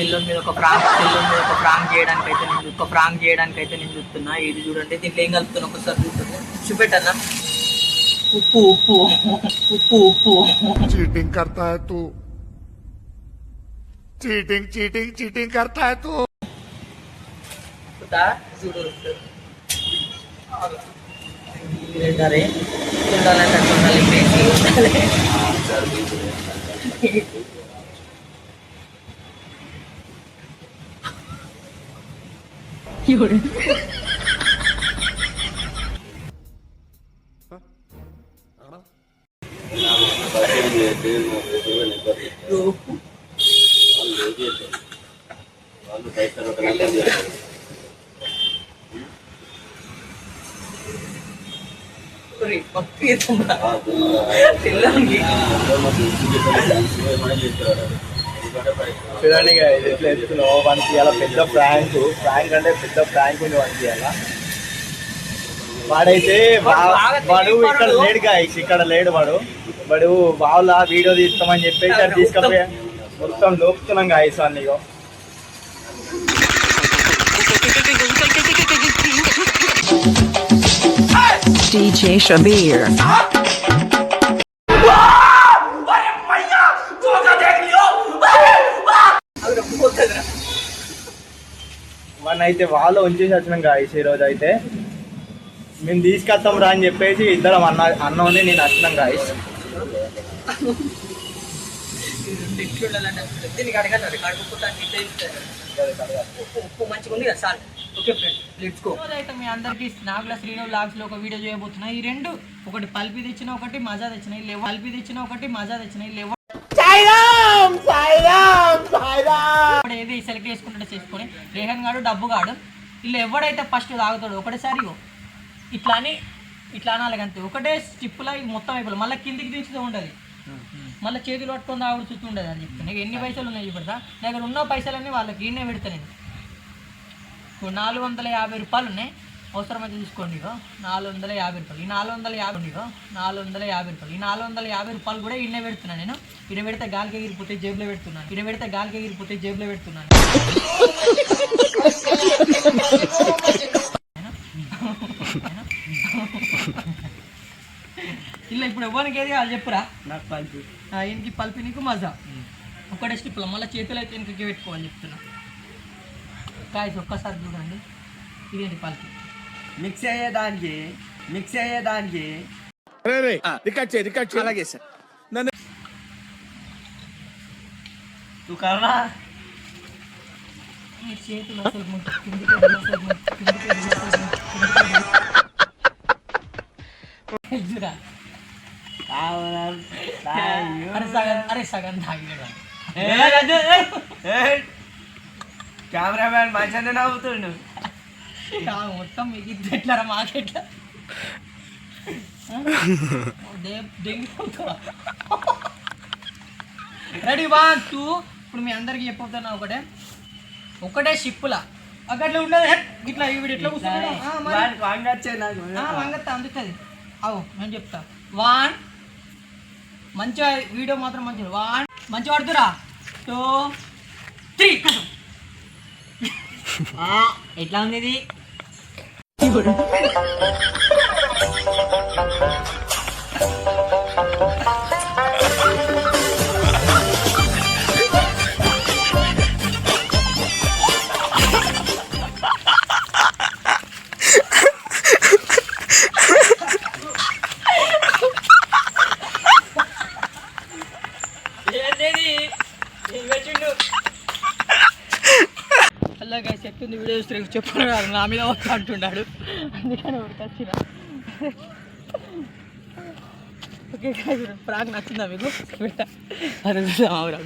పిల్లల మీద ఒక ప్రాంక్ పిల్లల మీద ఒక ప్రాంక్ చేయడానికి అయితే నేను ఒక ప్రాంక్ చేయడానికి అయితే నేను చూస్తున్నా ఇది చూడండి దీంట్లో ఏం కలుపుతున్నా ఒకసారి చూస్తుంది చూపెట్టన్నా ఉప్పు ఉప్పు ఉప్పు ఉప్పు చీటింగ్ కర్తా హై తూ చీటింగ్ చీటింగ్ చీటింగ్ కర్తా హై తూ చూడు ఏంటారే ఉండాలంటే ఉండాలి 有人。பக்கு எல்லாம் చూడండి ఎట్లా ఎత్తున్నావు వానికి ఇలా పెద్ద ప్రాంక్ ప్రాంక్ అంటే పెద్ద ప్రాంక్ ఉంది వానికి ఇలా వాడైతే వాడు ఇక్కడ లేడు గాయస్ ఇక్కడ లేడు వాడు. వాడు బావులా వీడియో తీస్తామని చెప్పేసి అది తీసుకపోయా. మొత్తం. లోపుతున్నాం గాయస్ వాడిని ఇగో. DJ Shabir. వాడిని అయితే వాళ్ళు ఉంచేసి వచ్చినాం గాయస్ ఈ రోజు అయితే. మేము తీసుకొస్తాం రా అని చెప్పేసి ఇద్దరం అన్న అన్నోని నేను వచ్చినాం గాయస్ ఎట్లుండాలంటే దీనికి అడగాలి అది కడుపుకుంటా ఇట్లా ఇస్తారు ఉప్పు ఉప్పు మంచిగా ఉంది కదా sir okay friend let's go అయితే మీ అందరికి నాగుల శ్రీను లాగ్స్లో ఒక వీడియో చేయబోతున్నా. ఈ రెండు ఒకటి పల్పి తెచ్చిన ఒకటి మజా తెచ్చిన. ఈ లేవు పల్పి తెచ్చిన ఒకటి మజా తెచ్చిన. ఈ లేవు ఇప్పుడు ఏది సెలెక్ట్ చేసుకుంటే చేసుకొని రేహన్ గాడు డబ్బు గాడు వీళ్ళు ఎవడైతే ఫస్ట్ తాగుతాడు ఒకటేసారి ఇట్లా అని ఇట్లా అనాలి అంతే. ఒకటే స్టిప్పులా మొత్తం అయిపోయి మళ్ళీ కిందికి దించుతూ ఉండదు. మళ్ళీ చేతులు పట్టుకొని తాగుడు చుట్టూ ఉండదు అని చెప్తాను. నీకు ఎన్ని పైసలు ఉన్నాయి చూపెడతా నా దగ్గర ఉన్న పైసలన్నీ వాళ్ళకి ఈయనే పెడతా నేను. నాలుగు వందల యాభై రూపాయలు ఉన్నాయి. అవసరమైతే తీసుకోండి నాలుగు వందల యాభై రూపాయలు. ఈ నాలుగు వందల యాభై నాలుగు వందల యాభై రూపాయలు. ఈ నాలుగు వందల యాభై రూపాయలు కూడా ఇన్నే పెడుతున్నాను నేను. ఇడ పెడితే గాలికి ఎగిరిపోతే జేబులో పెడుతున్నాను. ఇడ పెడితే గాలికి ఎగిరిపోతే జేబులో పెడుతున్నాను. ఇలా ఇప్పుడు ఎవరికి ఏది కావాలి చెప్పురా? నాకు పల్పి. ఈయనకి పల్పి నీకు మజా. ఒకటే స్టిప్లో మళ్ళీ చేతులు అయితే వెనకకి పెట్టుకోవాలి చెప్తున్నా. కాయస్ ఒక్కసారి చూడండి. ఇదేంటి పల్పి? మిక్స్ అయ్యేదానికి మిక్స్ అయ్యేదానికి. రికార్డ్ చేయి రికార్డ్ చేయి. అలాగే సార్ నన్ను నువ్వు కర్ణా ఈ చేతులు అసలు కిందికి కిందికి నవ్వుతుండు. మొత్తం మీకు ఎట్లా మాకెట్లా? Ready one two. ఇప్పుడు మీ అందరికి చెప్పబోతున్నా ఒకటే. ఒకటే షిప్పులా. అక్కడ ఉండదు ఇట్లా ఇవి ఆ, వంగత్త అందుతుంది అవు నేను చెప్తా. వన్. మంచిగా వీడియో మాత్రం మంచిగా వన్. మంచి పడుతురా? టూ. త్రీ. ఎట్లా ఉంది 얼굴. 얘네리 이거 줄로 ఇది అలాగే చెప్తుంది వీడియో చూస్తే చెప్పాను కాదు నా మీద ఒక అంటున్నాడు అందుకని ఒకటి వచ్చిన. ఓకే ప్రాక్ నచ్చిందా మీకు? అరే చూద్దాం, ఆగురా